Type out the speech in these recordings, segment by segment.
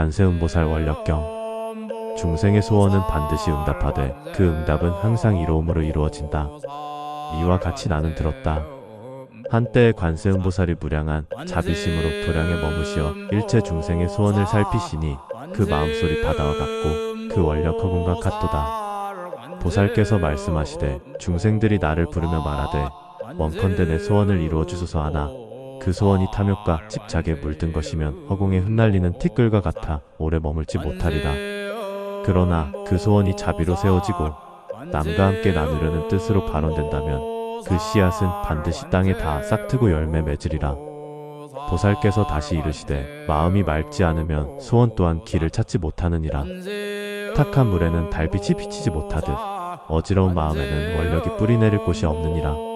관세음보살 원력경 중생의 소원은 반드시 응답하되 그 응답은 항상 이로움으로 이루어진다. 이와 같이 나는 들었다. 한때의 관세음보살이 무량한 자비심으로 도량에 머무시어 일체 중생의 소원을 살피시니 그 마음소리 바다와 같고 그 원력 허공과 같도다. 보살께서 말씀하시되 중생들이 나를 부르며 말하되 원컨대 내 소원을 이루어 주소서 하나 그 소원이 탐욕과 집착에 물든 것이면 허공에 흩날리는 티끌과 같아 오래 머물지 못하리라. 그러나 그 소원이 자비로 세워지고 남과 함께 나누려는 뜻으로 발언된다면 그 씨앗은 반드시 땅에 다 싹트고 열매 맺으리라. 보살께서 다시 이르시되 마음이 맑지 않으면 소원 또한 길을 찾지 못하느니라. 탁한 물에는 달빛이 비치지 못하듯 어지러운 마음에는 원력이 뿌리내릴 곳이 없느니라.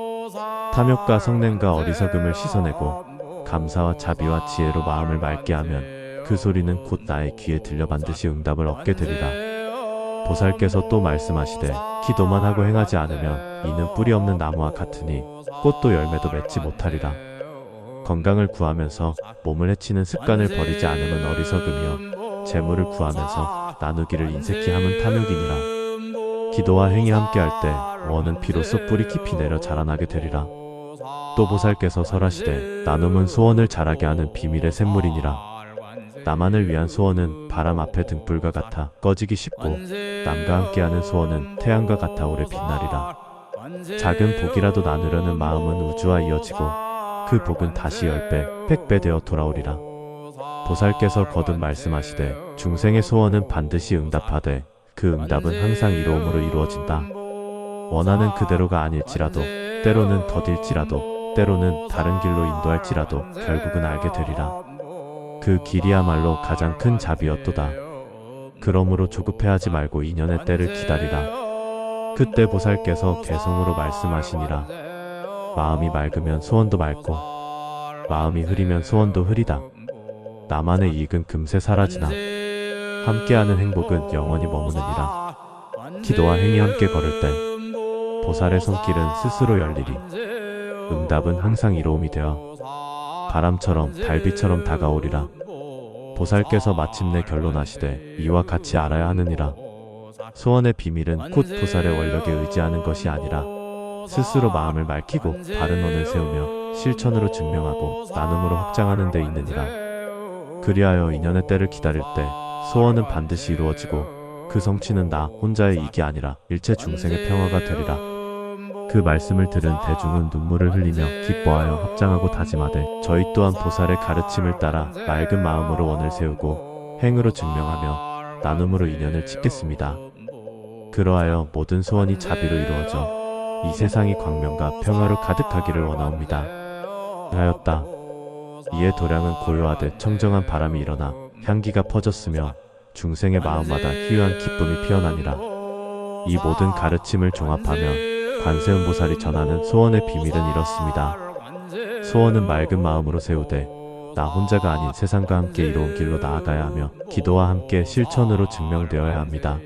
탐욕과 성냄과 어리석음을 씻어내고 감사와 자비와 지혜로 마음을 맑게 하면 그 소리는 곧 나의 귀에 들려 반드시 응답을 얻게 되리라. 보살께서 또 말씀하시되 기도만 하고 행하지 않으면 이는 뿌리 없는 나무와 같으니 꽃도 열매도 맺지 못하리라. 건강을 구하면서 몸을 해치는 습관을 버리지 않으면 어리석음이요 재물을 구하면서 나누기를 인색히 함은 탐욕이니라. 기도와 행이 함께할 때 원은 비로소 뿌리 깊이 내려 자라나게 되리라. 또 보살께서 설하시되 나눔은 소원을 자라게 하는 비밀의 샘물이니라. 나만을 위한 소원은 바람 앞에 등불과 같아 꺼지기 쉽고 남과 함께하는 소원은 태양과 같아 오래 빛나리라. 작은 복이라도 나누려는 마음은 우주와 이어지고 그 복은 다시 열배, 백배 되어 돌아오리라. 보살께서 거듭 말씀하시되 중생의 소원은 반드시 응답하되 그 응답은 항상 이로움으로 이루어진다. 원하는 그대로가 아닐지라도 때로는 더딜지라도 때로는 다른 길로 인도할지라도 결국은 알게 되리라. 그 길이야말로 가장 큰 자비였도다. 그러므로 조급해하지 말고 인연의 때를 기다리라. 그때 보살께서 개성으로 말씀하시니라. 마음이 맑으면 소원도 맑고 마음이 흐리면 소원도 흐리다. 나만의 이익은 금세 사라지나 함께하는 행복은 영원히 머무느니라. 기도와 행이 함께 걸을 때 보살의 손길은 스스로 열리리. 응답은 항상 이로움이 되어 바람처럼 달빛처럼 다가오리라. 보살께서 마침내 결론하시되 이와 같이 알아야 하느니라. 소원의 비밀은 곧 보살의 원력에 의지하는 것이 아니라 스스로 마음을 맑히고 바른 원을 세우며 실천으로 증명하고 나눔으로 확장하는 데 있느니라. 그리하여 인연의 때를 기다릴 때 소원은 반드시 이루어지고 그 성취는 나 혼자의 이익이 아니라 일체 중생의 평화가 되리라. 그 말씀을 들은 대중은 눈물을 흘리며 기뻐하여 합장하고 다짐하되 저희 또한 보살의 가르침을 따라 맑은 마음으로 원을 세우고 행으로 증명하며 나눔으로 인연을 짓겠습니다. 그러하여 모든 소원이 자비로 이루어져 이 세상이 광명과 평화로 가득하기를 원하옵니다. 하였다. 이에 도량은 고요하되 청정한 바람이 일어나 향기가 퍼졌으며 중생의 마음마다 희유한 기쁨이 피어나니라. 이 모든 가르침을 종합하면 관세음 보살이 전하는 소원의 비밀은 이렇습니다. 소원은 맑은 마음으로 세우되 나 혼자가 아닌 세상과 함께 이로운 길로 나아가야 하며 기도와 함께 실천으로 증명되어야 합니다.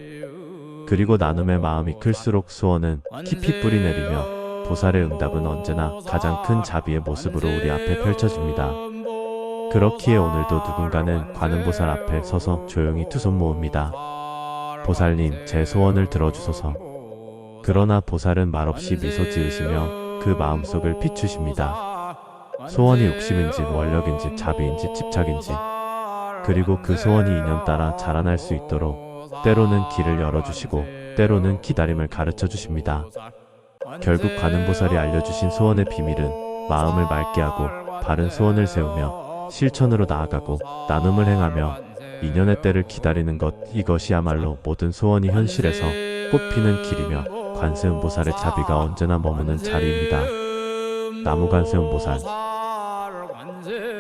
그리고 나눔의 마음이 클수록 소원은 깊이 뿌리내리며 보살의 응답은 언제나 가장 큰 자비의 모습으로 우리 앞에 펼쳐집니다. 그렇기에 오늘도 누군가는 관음보살 앞에 서서 조용히 두 손 모읍니다. 보살님, 제 소원을 들어주소서. 그러나 보살은 말없이 미소 지으시며 그 마음속을 비추십니다. 소원이 욕심인지 원력인지 자비인지 집착인지 그리고 그 소원이 인연 따라 자라날 수 있도록 때로는 길을 열어주시고 때로는 기다림을 가르쳐 주십니다. 결국 관음보살이 알려주신 소원의 비밀은 마음을 맑게 하고 바른 소원을 세우며 실천으로 나아가고 나눔을 행하며 인연의 때를 기다리는 것 이것이야말로 모든 소원이 현실에서 꽃피는 길이며 관세음보살의 자비가 언제나 머무는 자리입니다. 나무 관세음보살 관세